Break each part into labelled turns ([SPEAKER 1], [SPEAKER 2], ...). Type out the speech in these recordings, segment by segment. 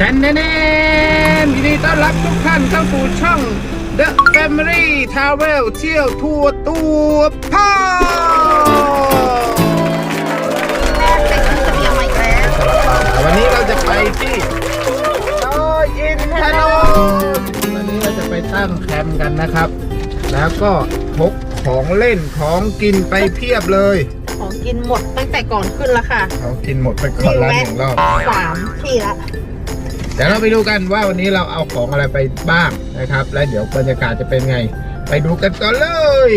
[SPEAKER 1] แทนแน่ๆยินดีต้อนรับทุกท่านเข้าสู่ช่อง The Family Travel เที่ยวทัวร์ตัวพ่อ
[SPEAKER 2] ไปขึ้นเสบียงมาอีกแล้ว
[SPEAKER 1] วันนี้เราจะไปที่ดอยอินทนนท์วันนี้เราจะไปตั้งแคมป์กันนะครับ แล้วก็พกของเล่นของกินไปเพียบเลย
[SPEAKER 2] ของกินหมดตั้งแต่ก่อนขึ้นแล้วค่ะ
[SPEAKER 1] ของกินหมดไปก่อนละหนึ่งรอบ
[SPEAKER 2] สามที่ละ
[SPEAKER 1] เดี๋ยวเราไปดูกันว่าวันนี้เราเอาของอะไรไปบ้างนะครับ และเดี๋ยวบรรยากาศจะเป็นไง ไปดูกันก่อนเลย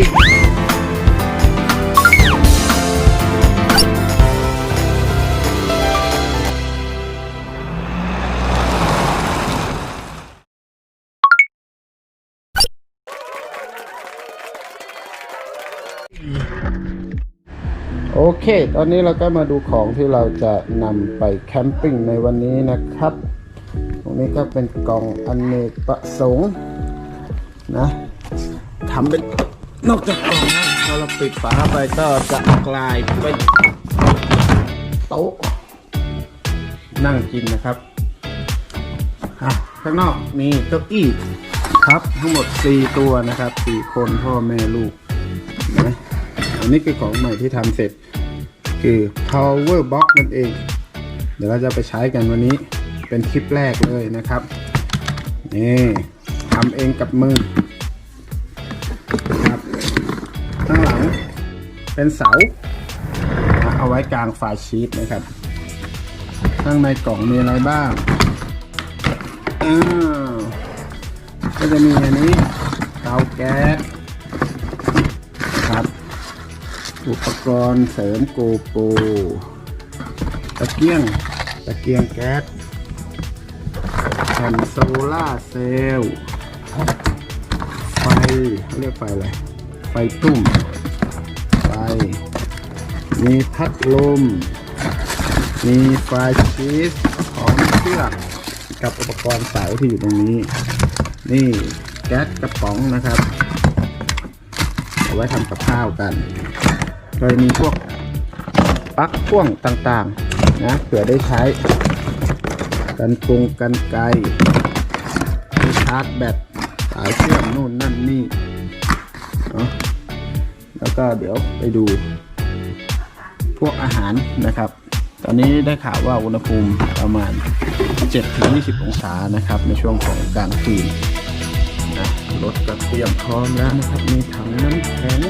[SPEAKER 1] โอเค ตอนนี้เราก็มาดูของที่เราจะนำไปแคมปิ้งในวันนี้นะครับ นี้ก็เป็นกล่องอนเนกประสงค์นะทำเป็นนอกจากกล่องนะพอเราปิดฝาไปก็จะกลายเป็นโต๊ะนั่งกินนะครับข้างนอกมีเก้าอี้ครับทั้งหมด 4 ตัวนะครับ4คนพ่อแม่ลูกนะอันนี้คือของใหม่ที่ทำเสร็จคือ power box นั่นเอง เดี๋ยวเราจะไปใช้กันวันนี้ เป็นคลิปแรกเลยนะครับ นี่ทำเองกับมือครับข้างหลังเป็นเสา เอาไว้กลางฝาชีตนะครับ ข้างในกล่องมีอะไรบ้างอ้าวก็จะมีอันนี้เตาแก๊สครับ อุปกรณ์เสริมโกโปรตะเกียงตะเกียงแก๊ส ผ่นโซล่าเซลล์ไฟเขาเรียกไฟอะไร ไฟตุ้ม ไฟ มีพัดลม มีไฟชีสของเชือกกับอุปกรณ์เสาที่อยู่ตรงนี้ นี่แก๊สกระป๋องนะครับ เอาไว้ทำกับข้าวกัน โดยมีพวกปลั๊กพ่วงต่างๆ นะเผื่อได้ใช้ กันกงกันไกลชาร์จแบตสายเชื่อมนู่นนั่นนี่เนาะแล้วก็เดี๋ยวไปดู พวกอาหารนะครับ ตอนนี้ได้ข่าวว่าอุณหภูมิประมาณ 7-20 องศานะครับ ในช่วงของกลางคืนนะรถก็เตรียมพร้อมแล้วนะครับ มีถังน้ำแข็ง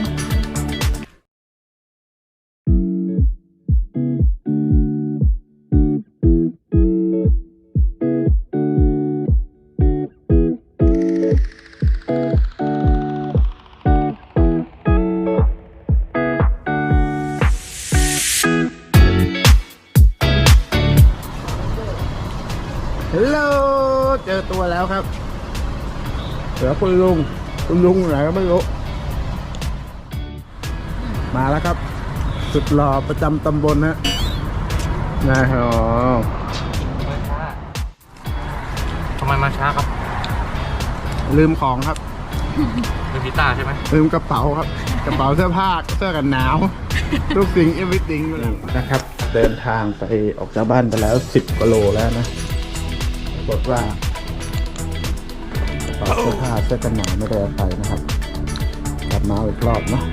[SPEAKER 1] คุณลุงคุณลุงอยู่ไหนก็ไม่รู้มาแล้วครับ สุดหล่อประจำตำบลฮะนะฮะ
[SPEAKER 3] ทำไมมาช้าครับ
[SPEAKER 1] ลืมของครับ
[SPEAKER 3] เป็นพิต้าใช่ไหม
[SPEAKER 1] ลืมกระเป๋าครับ กระเป๋าเสื้อผ้าเสื้อกันหนาวทุกสิ่ง everything นะครับ เดินทางไปออกจากบ้านไปแล้ว10กิโลแล้วนะปรากฏว่ากระ เป๋าเสื้อผ้าเสื้อกันหนาวไม่ได้เอาไปนะครับกลับมาอาอีกรอบเนาะ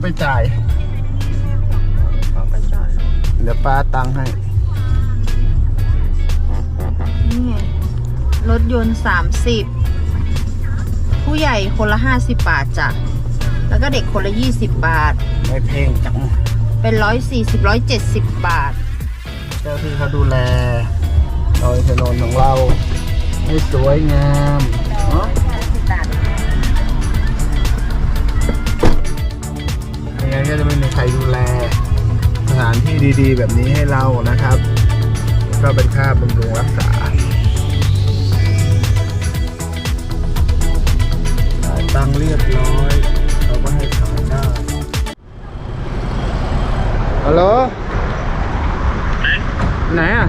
[SPEAKER 2] ไป
[SPEAKER 1] จ่าย
[SPEAKER 2] ขอไปจอด
[SPEAKER 1] เดี๋ยวป้าตังค์ให้
[SPEAKER 2] นี่ไงรถยนต์สามสิบผู้ใหญ่คนละห้าสิบบาทจ้ะ แล้วก็เด็กคนละยี่สิบบาท
[SPEAKER 1] ไม่เพลงจัง
[SPEAKER 2] เป็นร้อยสี่สิบร้อยเจ็ดสิบบาท
[SPEAKER 1] เจ้าที่เขาดูแลดอยถนนของเราให้สวยงามเนาะ ก็จะไม่มีใครดูแล สถานที่ดีๆ แบบนี้ให้เรานะครับ ก็เป็นค่าบำรุงรักษาจ่ายตังค์เรียบร้อยเราก็ให้ขายได้ฮัลโหลไหนอะ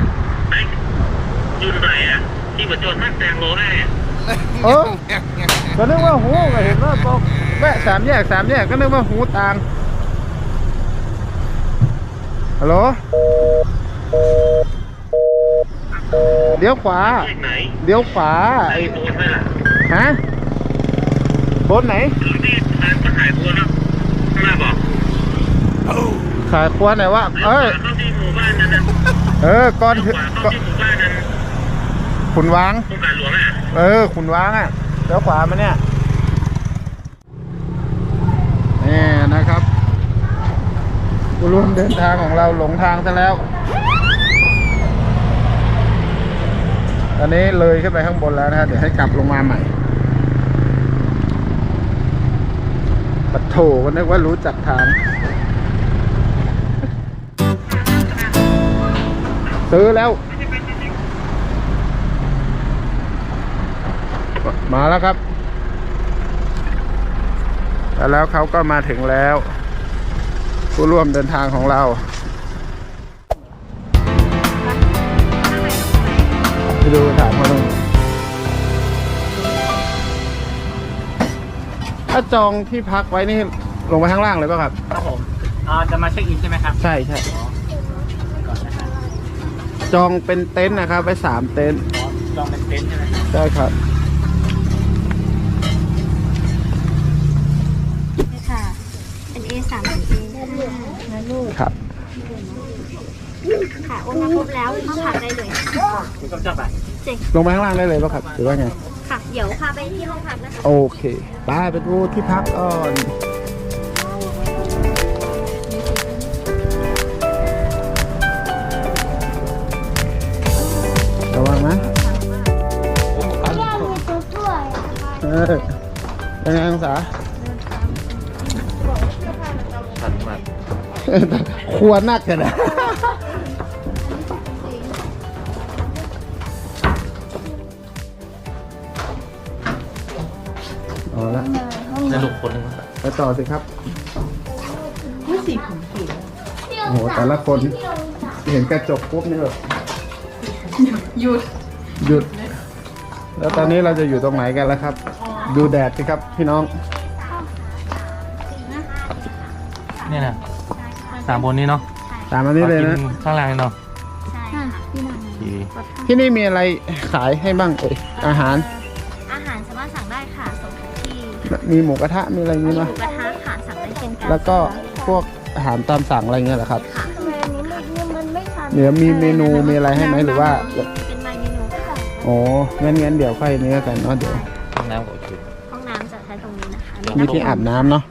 [SPEAKER 4] อยู่ไหนอะที่ประจวบนั่งแตงโมได้อะ
[SPEAKER 1] เออก็นึกว่าหูก็เห็นว่าบอกแวะสามแยกสามแยกก็นึกว่าหูต่าง ฮัลโหล เดี๋ยวขวา
[SPEAKER 4] เลขไหน
[SPEAKER 1] เดี๋ยวขวา
[SPEAKER 4] ไอ้
[SPEAKER 1] ไอ้
[SPEAKER 4] โบนไหมล่ะ
[SPEAKER 1] ฮะโบนไหน
[SPEAKER 4] คือที่ร้านก็ขายโบนเนาะข้างหน้าบอก
[SPEAKER 1] ขายควรไหนวะ
[SPEAKER 4] แล้ว
[SPEAKER 1] เอ้ย
[SPEAKER 4] เข้าที่หมู่บ้านนั้นนะ
[SPEAKER 1] เออ ก่อน
[SPEAKER 4] ข
[SPEAKER 1] ถึง
[SPEAKER 4] วาเข้า
[SPEAKER 1] ก็
[SPEAKER 4] ที่หมู่บ้านนั้น
[SPEAKER 1] ขุนวาง
[SPEAKER 4] โครงการหลวงอะ
[SPEAKER 1] เออ ขุนวางอะเดี๋ยวขวามาเนี่ยนี่นะครับ ผู้ร่วมเดินทางของเราหลงทางซะแล้ว ตอนนี้เลยขึ้นไปข้างบนแล้วนะฮะ เดี๋ยวให้กลับลงมาใหม่ปัดโถก็นึกว่ารู้จักทาง ซื้อแล้ว มาแล้วครับ แล้วเขาก็มาถึงแล้ว ผู้ร่วมเดินทางของเรา ไปดูถามเขาตรงนี้ถ้าจองที่พักไว้นี่ลงไปข้างล่างเลยป่ะครับ
[SPEAKER 3] ครับผมอ่าจะมาเช็คอินใช่ไหมครับ
[SPEAKER 1] ใช่ใช่
[SPEAKER 3] ก่อนนะครับ
[SPEAKER 1] จองเป็นเต็นท์นะครับไปสามเต็นท์
[SPEAKER 3] อ๋อจองเป็นเต็นท์ใช่ไหม
[SPEAKER 1] ใช่ครับ
[SPEAKER 5] ลูก
[SPEAKER 1] ครับ
[SPEAKER 5] ค่ะโอนมาครบแล้วเข้าพักได้เลย
[SPEAKER 3] คุณก็จะไป
[SPEAKER 1] ลงไปข้างล่างได้เลยป่ะครับ หรือว่าไง
[SPEAKER 5] ค่ะ เดี๋ยวพาไปที่ห้องพักนะคะ
[SPEAKER 1] โอเคไปไปดูที่พักก่อนระวังนะเออเป็นไงองศา ควรนักกันนะเอาละ
[SPEAKER 3] ในลูกคนหนึงครับ
[SPEAKER 1] ไปต่อสิครับโอ้โหแต่ละคน เห็นกระจกปุ๊บนี่แบบหยุดหยุด แล้วตอนนี้เราจะอยู่ตรงไหนกันแล้วครับ ดูแดดสิครับพี่น้องา
[SPEAKER 3] มบนนี้เนาะ
[SPEAKER 1] ตามมานี่เลยนะ
[SPEAKER 3] กิข้างล่างเนาะ
[SPEAKER 5] ใช่ค่ะ พี่น้อง
[SPEAKER 3] โอเค
[SPEAKER 1] ที่นี่มีอะไรขายให้บ้างเอ่ยอาหาร
[SPEAKER 5] อาหารสามารถสั่งได้ค่ะส่งถึงที่
[SPEAKER 1] มีหมูกระทะ มีอะไรอย่าง
[SPEAKER 5] มี
[SPEAKER 1] นี้
[SPEAKER 5] ห
[SPEAKER 1] ไหม
[SPEAKER 5] มูกระทะค่ะสั่งได้เช่นกัน
[SPEAKER 1] แล้วก็พวกอาหารตามสั่งอะไรเงี้ยเหรอครับ
[SPEAKER 5] ค่ะทำไมอันนี้มันมันไม่ทัน
[SPEAKER 1] เดี๋ยวมีเมนูมีอะไรให้ไหมหรือว่า
[SPEAKER 5] เป็นไมเมนูค่ะ
[SPEAKER 1] โอ้งั้นงั้นเดี๋ยวค่อยนี้กันเนาะเดี๋ยว
[SPEAKER 3] ห้องน้ำกับชุด
[SPEAKER 5] ห้องน้ำจะใช้ตรงนี้นะคะ
[SPEAKER 1] มีที่อาบน้ำเนาะ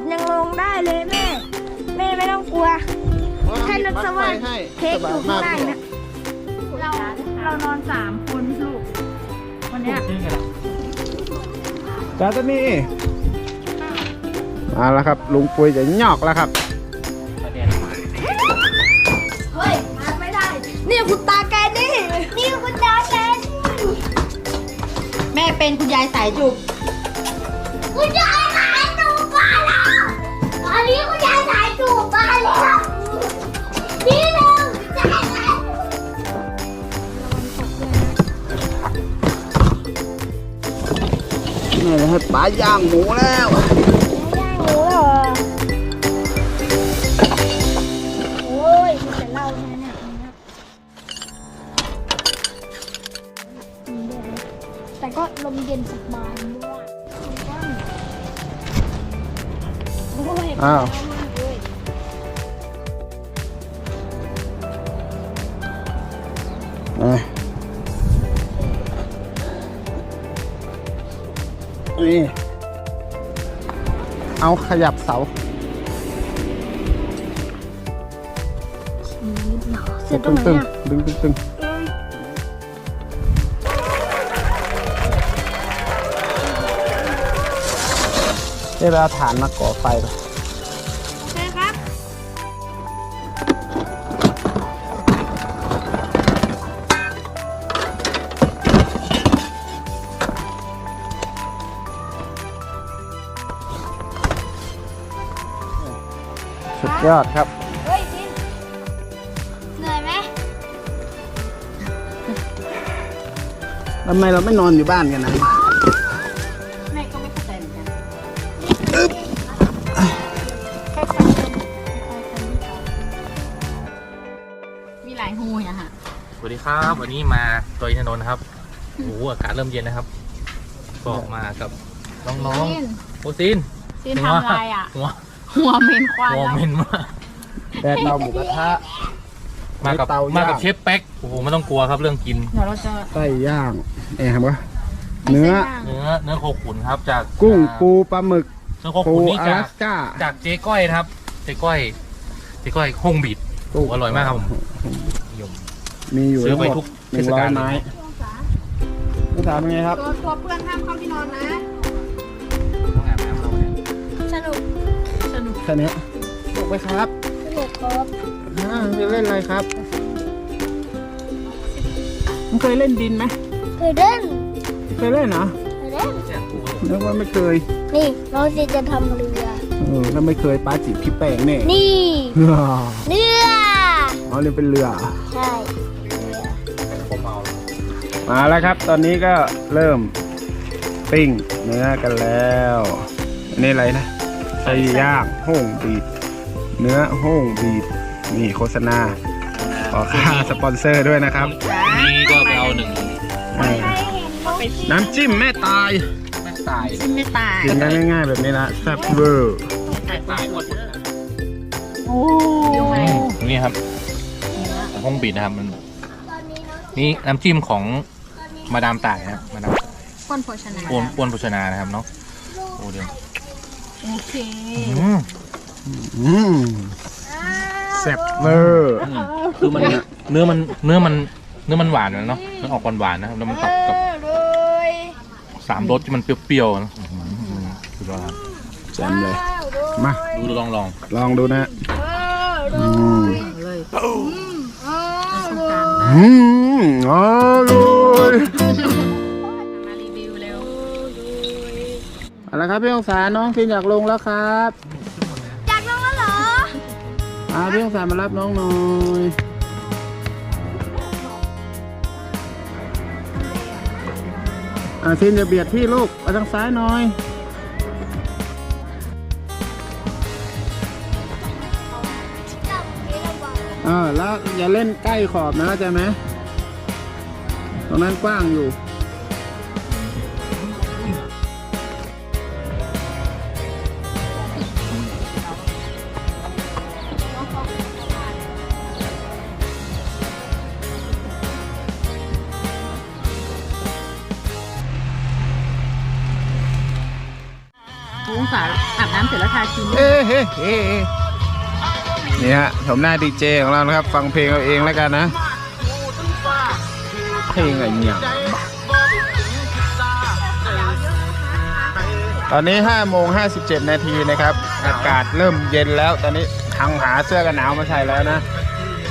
[SPEAKER 6] บยังลงได้เลยแม่ แม่ไม่ต้องกลัวให้รถสว่างเค้กอยู่ข้างล่างนะ
[SPEAKER 2] เราเรานอนสามคนลูกวันเนี้ย
[SPEAKER 3] นี่ไงล่ะ
[SPEAKER 1] จ้าตวนี่มาแล้วครับ ลุงปุยจะหยอกแล้วครับ
[SPEAKER 3] ประเด็น
[SPEAKER 6] เฮ้ยมาไม่ได้ นี่คุณตาแกนี่นี่คุณตาแกนี่
[SPEAKER 2] แม่เป็นคุณยายสายจุบ
[SPEAKER 6] คุณยาย คุณยายสายจูบมาแล้วนี่เร็วจะให้สายจูบ
[SPEAKER 1] นี่เลยให้ปลาย่างหมูแล้ว
[SPEAKER 6] ย่างหมูเหรอโอ้ยมีแต่เหล้าใช่ไหมเนี่ยแต่ก็ลมเย็นสบายด้วยโอ้ย
[SPEAKER 1] อ้าว นี่ เอาขยับเสา
[SPEAKER 6] เสร็จตรงไหนอะ
[SPEAKER 1] ดึงดึงดึงเวลาฐานมาก่อไฟไป สุดยอดครับ
[SPEAKER 5] เฮ้ยจินเหนื่อยไหม
[SPEAKER 1] ทำไมเราไม่นอนอยู่บ้านกันนะ
[SPEAKER 2] แม่ก็ไม่เข้าใจเหมือนกันมีหลายหูอะฮะ
[SPEAKER 3] สวัสดีครับ วันนี้มาตัวอินทนนท์นะครับโอ้โหอากาศเริ่มเย็นนะครับก็มากับน้องๆโอซิน
[SPEAKER 2] ซีนทำอะไรอะ
[SPEAKER 3] หัว
[SPEAKER 2] หัวเมนควาย
[SPEAKER 3] หัว
[SPEAKER 2] แล้ว
[SPEAKER 3] เมนมาก
[SPEAKER 1] แดดเราหมูกระทะ
[SPEAKER 3] มากับ
[SPEAKER 1] เตาย่าง
[SPEAKER 3] มากับเชฟแป๊กโอ้โหไม่ต้องกลัวครับเรื่องกิน
[SPEAKER 2] เดี๋ยวเราจะ
[SPEAKER 1] ไส้ย่างเอ้ครับวะเนื้อ
[SPEAKER 3] เนื้อเนื้อโคขุนครับ จาก
[SPEAKER 1] กุ้งปูปลาหมึก
[SPEAKER 3] เนื้อโค
[SPEAKER 1] ปู
[SPEAKER 3] ขุนนี่
[SPEAKER 1] อ
[SPEAKER 3] จา
[SPEAKER 1] ลากสก้า
[SPEAKER 3] จากเจ๊ก้อยนะครับ เจ๊ก้อยเจ๊ก้อยฮงบีดโอ้อร่อยมากครับผมนิยม
[SPEAKER 1] มีอยู่
[SPEAKER 3] ซื้อ
[SPEAKER 1] ทั้ง
[SPEAKER 3] ไป
[SPEAKER 1] หมด
[SPEAKER 3] ทุก
[SPEAKER 1] หนึ่งร้อย
[SPEAKER 3] เทศกาล
[SPEAKER 1] ไม้ภาษาเป็นไงครับ
[SPEAKER 2] ตัวตัวเพื่อนห้ามเข้าที่นอนนะ
[SPEAKER 3] ต้องอาบน้ำเราเนี่ย
[SPEAKER 5] สนุก
[SPEAKER 2] สนุก
[SPEAKER 1] แค่นี้ถูกไหมครับ
[SPEAKER 5] สนุกครับ
[SPEAKER 1] อ่าจะเล่นอะไรครับมึงเคยเล่นดินไหม
[SPEAKER 5] เคยเล่น
[SPEAKER 1] เคยเล่นเหรอ
[SPEAKER 5] เคยเล่น
[SPEAKER 3] แจกกู
[SPEAKER 1] นึกว่าไม่เคย
[SPEAKER 5] นี่น้องจีจะทำเรือ
[SPEAKER 1] เออถ้าไม่เคยป้าจีบพี่แป้งแน่
[SPEAKER 5] นี่
[SPEAKER 1] เรือ
[SPEAKER 5] เรือ
[SPEAKER 1] อ๋อเรียนเป็นเรือ
[SPEAKER 5] ใช่
[SPEAKER 3] ผมเมาเลย
[SPEAKER 1] มาแล้วครับ ตอนนี้ก็เริ่มปิ้งเนื้อกันแล้วอันนี่อะไรนะ ไส้ย่างโฮ่งบีบเนื้อโฮ่งบีบนี่โฆษณาขอค่าสปอนเซอร์ด้วยนะครับ
[SPEAKER 3] นี่ก็ไปเอาหนึ่ง
[SPEAKER 1] เออน้ำจิ้มแม่ตาย
[SPEAKER 3] แม่ตาย
[SPEAKER 2] ซินไม่ตาย
[SPEAKER 1] กินได้ง่ายๆแบบนี้นะแซ่บเวอร์
[SPEAKER 3] แม่ตายหมด
[SPEAKER 2] โอ้
[SPEAKER 3] นี่ครับฮงบีดนะครับมัน นี่น้ำจิ้มของมาดามต่ายนะครับมาดาม
[SPEAKER 2] คนโภชนา
[SPEAKER 3] อ้วนอ้วนโภชนานะครับเนาะโอ้เดี๋ยว
[SPEAKER 2] โอเค
[SPEAKER 3] อืม
[SPEAKER 1] อืมแซ่บเวอร์
[SPEAKER 3] อืมคือมันเนื้อมันเนื้อมันเนื้อมันหวานนะเนาะมันออกหวานๆนะครับแล้วมันตัดกับ
[SPEAKER 5] เลย
[SPEAKER 3] สามรสที่มันเปรี้ยวๆนะอื้อหือสุดยอดครับ
[SPEAKER 1] แจ่มเลย มา
[SPEAKER 3] ดูลองลอง
[SPEAKER 1] ลองดูนะอืม
[SPEAKER 2] เลย
[SPEAKER 1] อืมอร่อย
[SPEAKER 2] เอา
[SPEAKER 1] ละครับพี่องศาน้องฟินอยากลงแล้วครับ
[SPEAKER 5] อยากลงแล้วเหรอ
[SPEAKER 1] อ่าพี่องศามารับน้องหน่อยอ่าฟินอย่าเบียดพี่ลูกไปทางซ้ายหน่อย
[SPEAKER 5] จับนี้ระวัง
[SPEAKER 1] เออแล้วอย่าเล่นใกล้ขอบนะเข้าใจไหมตรงนั้นกว้างอยู่
[SPEAKER 2] องศาอาบน้ำเสร็จแล้วทาครีม
[SPEAKER 1] เอ๊ะเฮ้เอ๊ะเอ๊ะนี่ฮะชมหน้าดีเจของเรานะครับ ฟังเพลงเอาเองแล้วกันนะ เพลงอะไรเนี่ยตอนนี้5โมง57 นาทีนะครับ อากาศเริ่มเย็นแล้ว ตอนนี้ทางหาเสื้อกันหนาวมาใส่แล้วนะ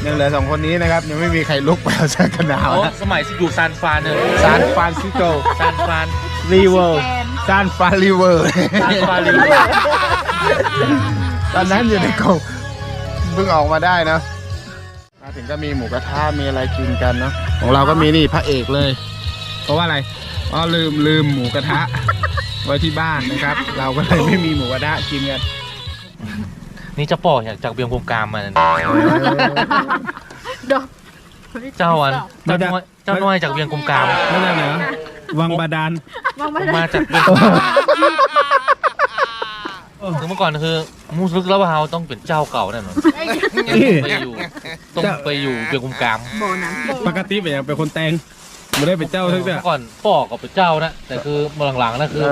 [SPEAKER 1] ยังเหลือสองคนนี้นะครับ ยังไม่มีใครลุกไปเอาเสื้อกันหนาว
[SPEAKER 3] โอ้
[SPEAKER 1] นะ
[SPEAKER 3] สมัยที่อยู่ซานฟรานเนี่ย
[SPEAKER 1] ซานฟรานซิสโก
[SPEAKER 3] ซานฟราน
[SPEAKER 1] รีเวอร์ ซานฟรานรีเวอร์
[SPEAKER 3] ซานฟรานรีเวอร์
[SPEAKER 1] ตอนนั้นอยู่ในกรงเพิ่งออกมาได้นะมาถึงก็มีหมูกระทะมีอะไรกินกันเนาะของเราก็มีนี่พระเอกเลย เพราะว่าอะไรอ๋อลืมลืมหมูกระทะ ไว้ที่บ้านนะครับ เราก็เลยไม่มีหมูกระทะกินกัน
[SPEAKER 3] นี่เจ้าป่อจากเบียงกรมกามมาเนี่ย
[SPEAKER 2] ดอก
[SPEAKER 3] เจ้าวันเจ้าน้อยเจ้าน้อยจากเบียงกรมกาม
[SPEAKER 1] ไม่ได้เหรอ วังบาดาล
[SPEAKER 2] วางไว้
[SPEAKER 3] ผม
[SPEAKER 2] เลย
[SPEAKER 3] มาจากเบียงกรมกามคือเมื่อก่อนคือมูซึกแล้วว่าเฮาต้องเป็นเจ้าเก่าแน่นอนต้องไปอยู่ต้องไปอยู่เบียงกรมกาม
[SPEAKER 2] โบน้ำ
[SPEAKER 1] ปกติเป็นเป็นคนแต่งไม่ได้เป็นเจ้าทั้งแต่
[SPEAKER 3] เมื่อก่อนป่อก็เป็นเจ้านะแต่คือมาหลังๆนั่นคือ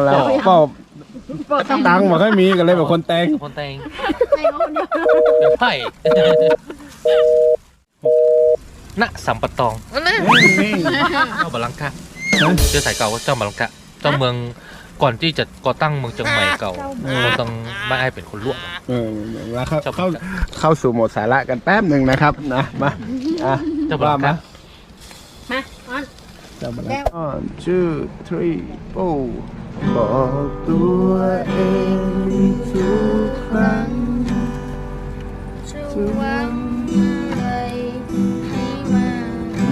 [SPEAKER 3] ป่อ
[SPEAKER 1] ก็ตังค์บอกให้มีก็เลยเป็นคนแต่ง
[SPEAKER 3] คนแต่ง
[SPEAKER 2] ในคนเดียว
[SPEAKER 3] เป็นไผ่ณสัมปะตองเจ้าบาลังกะ เจ้าสายเก่าก็เจ้าบาลังกะเจ้าเมืองก่อนที่จะก่อตั้งเมืองเชียงใหม่เก่าคนต้องบ้านไอ้เป็นคนลวก
[SPEAKER 1] เออแล้วเข้าเข้าเข้าสู่โหมดสาระกันแป๊บหนึ่งนะครับนะมาอะ
[SPEAKER 3] เจ้าบ่า
[SPEAKER 1] มา
[SPEAKER 2] มาออน
[SPEAKER 1] จำมาแล้ว one two three four บอกตัวเองทุกครั้ง
[SPEAKER 5] ช่วงเลยให้มา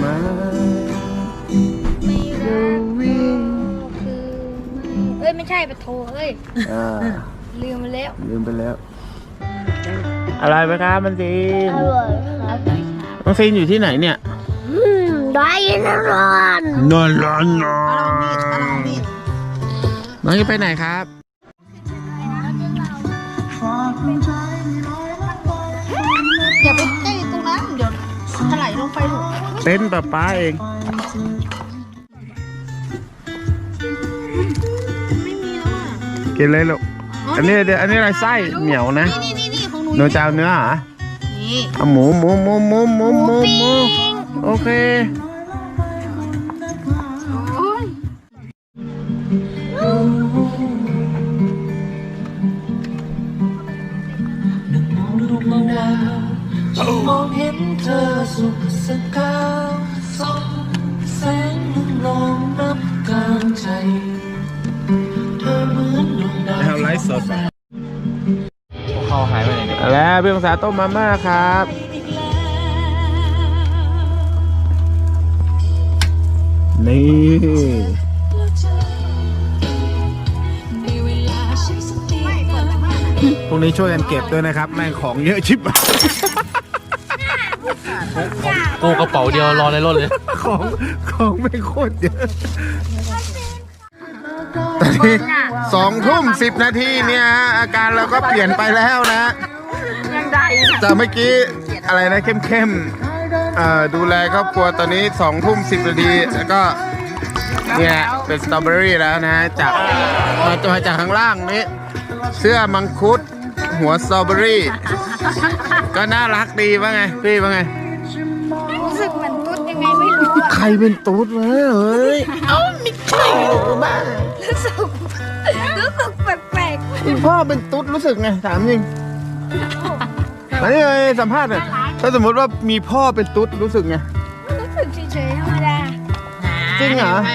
[SPEAKER 1] มา
[SPEAKER 5] ใช่ปะโทเอ้ย
[SPEAKER 1] อ่า
[SPEAKER 5] ลืมไปแล้ว
[SPEAKER 1] ลืมไปแล้ว อะไรไหมครับมันซีน
[SPEAKER 6] อร่อยครับ
[SPEAKER 1] น้องซีนอยู่ที่ไหนเนี่ย
[SPEAKER 6] อืมได้ยินร้อน
[SPEAKER 1] นอนร้อนนอ
[SPEAKER 2] เอาลองมีดเอาลองมีด
[SPEAKER 1] น้องจะไปไหนครับ
[SPEAKER 2] อย่าไปใกล้ตรงนั้นเดี๋ยวถลายลงไปลูก
[SPEAKER 1] เต้นป้าป้าเอง กินเลยลูกอันนี้เดี๋ยวอันนี้อะไรไส้เหนียวนะ
[SPEAKER 2] นี่นี่นี่ของหนู
[SPEAKER 1] หนูจะเอาเนื้อเหรอ
[SPEAKER 2] นี่
[SPEAKER 1] เอาหมูหมูหมูหมูหมูหมูหมูโอเค
[SPEAKER 7] แล้ว
[SPEAKER 3] พี่
[SPEAKER 1] องศาต้มมาม่าครับ นี่พรุ่งนี้ช่วยกันเก็บด้วยนะครับ แม่งของเยอะชิบหาย
[SPEAKER 3] กูกระเป๋าเดียวรอในรถเลย
[SPEAKER 1] ของของไม่งโคตรเยอะตอนนี้สองทุ่มสิบนาทีเนี่ยฮะอาการเราก็เปลี่ยนไปแล้วนะ
[SPEAKER 2] ยัง ได้อยู่
[SPEAKER 1] จากเมื่อกี้อะไรนะเข้มๆเอ่อดูแลครอบครัวตอนนี้สองทุ่มสิบนาทีแล้วก็เนี่ยเป็นสตรอเบอรี่แล้วนะจากมาตัวจากข้างล่างนี้ เสื้อมังคุดหัวสตรอเบอรี่ ก็น่ารักดีว่าไงพี่ว่าไง
[SPEAKER 5] รู้สึกเหมือนตุ๊ดยังไงไม่รู้อะ
[SPEAKER 1] ใครเป็นตุ๊ดวะเฮ้ยเอ้าไม่ใช่บ้า
[SPEAKER 5] รู้สึกรู้สึกแปลก
[SPEAKER 1] คุณพ่อเป็นตุ๊ดรู้สึกไงถามจริงมานี่เลยสัมภาษณ์หน่อยถ้าสมมติว่ามีพ่อเป็นตุ๊ดรู้สึกไง
[SPEAKER 5] ๆรู้สึกเฉยๆธรรมดา
[SPEAKER 1] จริงเหรอ
[SPEAKER 2] ไหม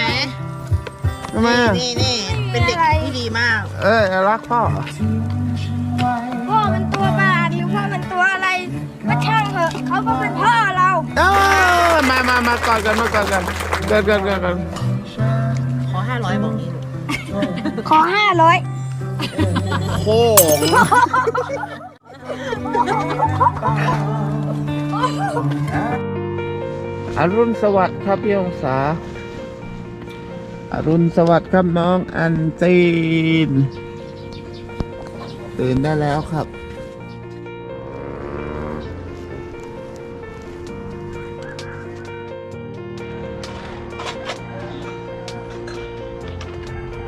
[SPEAKER 1] ทำไมอะ
[SPEAKER 2] นี่นี่เป็นเด็กที่ดีมาก
[SPEAKER 1] เออรักพ่อ
[SPEAKER 5] พ่อมันตัวประหลาดหรือพ่อมันตัวอะไรก็ช่างเถอะเขาก็เป็นพ่อเรา
[SPEAKER 1] เอ้ามามามากอดกันมากอดกันกอดกันกอดกัน
[SPEAKER 2] ขอห้าร้อยบอกนี้ลูก
[SPEAKER 5] ขอห้าร้อย
[SPEAKER 1] โค้ง อรุณสวัสดิ์ครับพี่องศา อรุณสวัสดิ์ครับน้องอันจีนตื่นได้แล้วครับ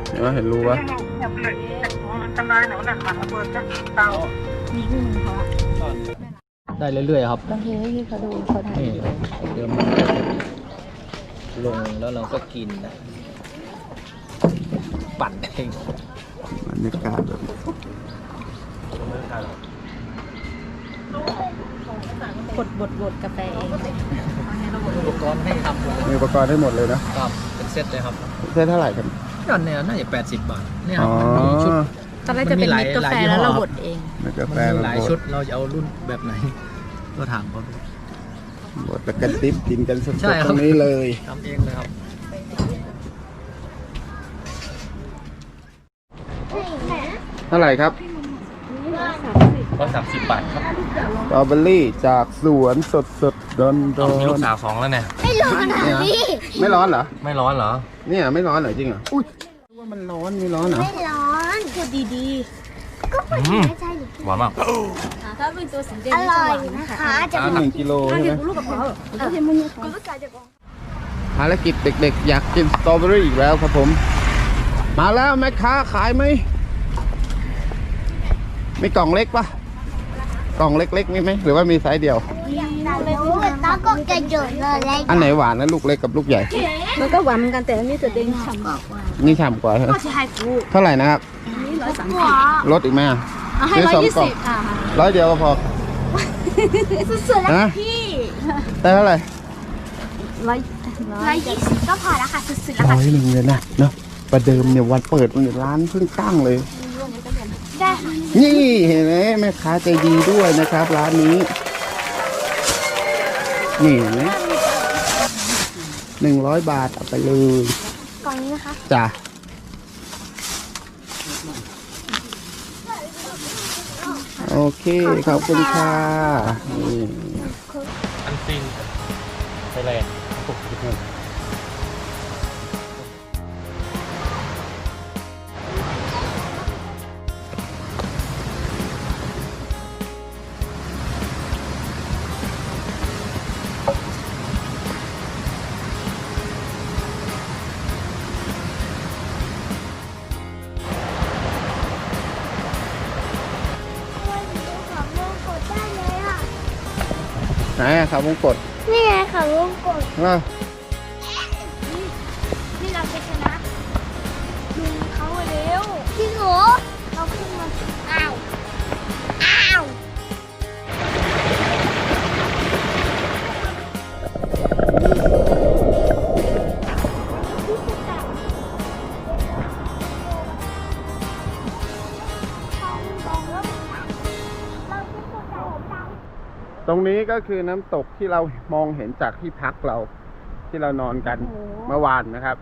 [SPEAKER 1] เห็นไหมเห็นรู้ปะ
[SPEAKER 3] ได้เรื่อยๆครับ
[SPEAKER 2] บางทีที่เขาดูเขาถ่าย
[SPEAKER 3] นี่เดี๋ยวมันลงแล้วเราก็กินนะปั่นเอง
[SPEAKER 1] บรรยากาศแบบ
[SPEAKER 2] บดบดบดกาแฟเอง
[SPEAKER 3] อุปกรณ์ให้ทำหมดเลย
[SPEAKER 1] มีอุปกรณ์ได้หมดเลยนะ
[SPEAKER 3] ครับเป็นเซตเลยครับ
[SPEAKER 1] ใช้เท่าไหร่กัน
[SPEAKER 3] ยอดเนี่ยน่าจะ80บาทเนี่ยค
[SPEAKER 1] อ๋
[SPEAKER 3] รั
[SPEAKER 1] อบ
[SPEAKER 3] มันมีชุด
[SPEAKER 2] ตอนแรกจะเป็นเม็ดกาแฟแล้วเราบดเอง
[SPEAKER 1] มีกา
[SPEAKER 3] มัน
[SPEAKER 1] แฟ
[SPEAKER 3] มีหลาย
[SPEAKER 1] บด
[SPEAKER 3] ชุดเราจะเอารุ่นแบบไหน ก็ถามเขาดู
[SPEAKER 1] บดแล้วก็ดิบกินกันส
[SPEAKER 3] ใช่
[SPEAKER 1] ด
[SPEAKER 3] ครับ
[SPEAKER 1] ๆตรงนี้เลย
[SPEAKER 3] ทำเองเลยครับ
[SPEAKER 1] เท่าไหร่ครับ
[SPEAKER 3] ก็สามสิบบาทครับ
[SPEAKER 1] สตรอเบอรี่จากสวนสดสดๆร้อนร้
[SPEAKER 3] เอา
[SPEAKER 1] อ
[SPEAKER 3] มีลู
[SPEAKER 1] น
[SPEAKER 3] กสาวสองแล้วเนี่ย
[SPEAKER 6] ไม่ร้อนอะพี่
[SPEAKER 1] ไม่ร้อนเหรอ
[SPEAKER 3] ไม่ร้อนเหรอ
[SPEAKER 1] เนี่ยไม่ร้อนเหรอจริงเหรอ อุ้ยว่ามันร้อนไม่ร้อนเหรอ
[SPEAKER 6] ไม่ร้อนพูดดี
[SPEAKER 3] อืม
[SPEAKER 6] ๆไม่ใช่หรือ
[SPEAKER 3] หวานมาก
[SPEAKER 6] อร่อยนะคะจะ
[SPEAKER 1] หนึ่งกิโลใช่ไหมภารกิจเด็กๆ อยากกินสตรอเบอรี่อีกแล้วครับผม มาแล้วแม่ค้าขายไหมมีกล่องเล็กปะกล่องเล็กๆมีไหมหรือว่ามีไซส์เดียว
[SPEAKER 6] แล้วก็กระโดดเลย
[SPEAKER 1] อันไหนหวานนะลูกเล็กกับลูกใหญ่
[SPEAKER 2] มันก็หวานเหมือนกันแต่อันนี้จะเด้งฉ่ำ
[SPEAKER 1] นี่ฉ่ำกว่าเหรอ
[SPEAKER 2] ก็จะให้กู
[SPEAKER 1] เท่าไหร่นะครับ
[SPEAKER 2] นี่ร้อยสาม
[SPEAKER 6] หัว
[SPEAKER 1] ลดอีกไหมอะ
[SPEAKER 2] เอาให้
[SPEAKER 1] ซื้อ
[SPEAKER 2] ร้อย
[SPEAKER 1] สอง
[SPEAKER 2] ยี่
[SPEAKER 1] กล่อ
[SPEAKER 2] สิ
[SPEAKER 1] ง
[SPEAKER 2] บค่ะ
[SPEAKER 1] ร้อยเดียวก็พอ
[SPEAKER 6] สุดๆแล้ว
[SPEAKER 1] นะ
[SPEAKER 6] พี่
[SPEAKER 1] ได้เท่าไหร่
[SPEAKER 2] ร้อย
[SPEAKER 6] ร้อยยี่สิบก็พอแล้วค่ะสุดๆแล้วค่ะ
[SPEAKER 1] ร้อยหนึ่งเลยนะเนาะประเดิมเนี่ยวันเปิดมันเนี่ยร้านเพิ่งตั้งเลย
[SPEAKER 6] ได้ค่ะ
[SPEAKER 1] นี่เห็นไหมแม่ค้าใจดีด้วยนะครับ ร้านนี้ นี่เห็นไหมหนึ่งร้อยบาทเอาไปเลย
[SPEAKER 6] กล่องนี้นะคะ
[SPEAKER 1] จ้ะ โอเค ขอบคุณค่ะนี่
[SPEAKER 3] อันซินไทยแลนด์น้ำตก
[SPEAKER 6] ไห
[SPEAKER 1] นอะครับวงกด
[SPEAKER 6] นี่ไงของวงกด
[SPEAKER 1] อะ
[SPEAKER 6] รงนี้ก็
[SPEAKER 1] คือน้ำตกที่เรามองเห็นจากที่พักเรา ที่เรานอนกันเมื่อวานนะครับ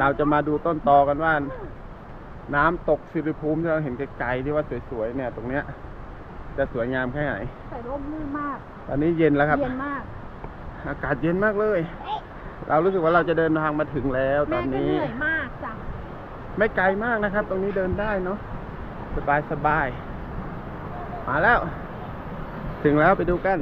[SPEAKER 1] เราจะมาดูต้นตอกันว่า น้ำตกสิริภูมิที่เราเห็นไกลๆที่ว่าสวยๆเนี่ย ตรงเนี้ย จะสวยงามแค่ไหน
[SPEAKER 2] ใส่ร่มลื่นมาก
[SPEAKER 1] ตอนนี้เย็นแล้วครับ
[SPEAKER 2] เย็นมาก
[SPEAKER 1] อากาศเย็นมากเลย เรารู้สึกว่าเราจะเดินทางมาถึงแล้วต
[SPEAKER 2] แม่
[SPEAKER 1] อน
[SPEAKER 2] ก็เห
[SPEAKER 1] นี้
[SPEAKER 2] นื่อยมากจ้ะ
[SPEAKER 1] ไม่ไกลมากนะครับ ตรงนี้เดินได้เนาะสบายสบายมาแล้ว ถึงแล้วไปดูกัน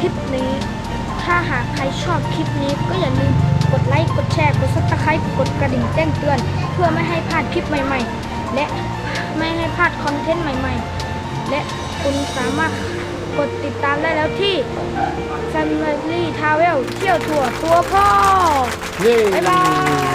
[SPEAKER 5] คลิปนี้ ถ้าหากใครชอบคลิปนี้ก็อย่าลืมกดไลค์ กดแชร์ กดซับสไครต์กดกระดิ่งแจ้งเตือน เพื่อไม่ให้พลาดคลิปใหม่ๆ และไม่ให้พลาดคอนเทนต์ใหม่ๆ และคุณสามารถกดติดตามได้แล้วที่ Family Travel เที่ยวทัวร์ตัวพ่อ
[SPEAKER 1] เย้
[SPEAKER 5] บ๊ายบาย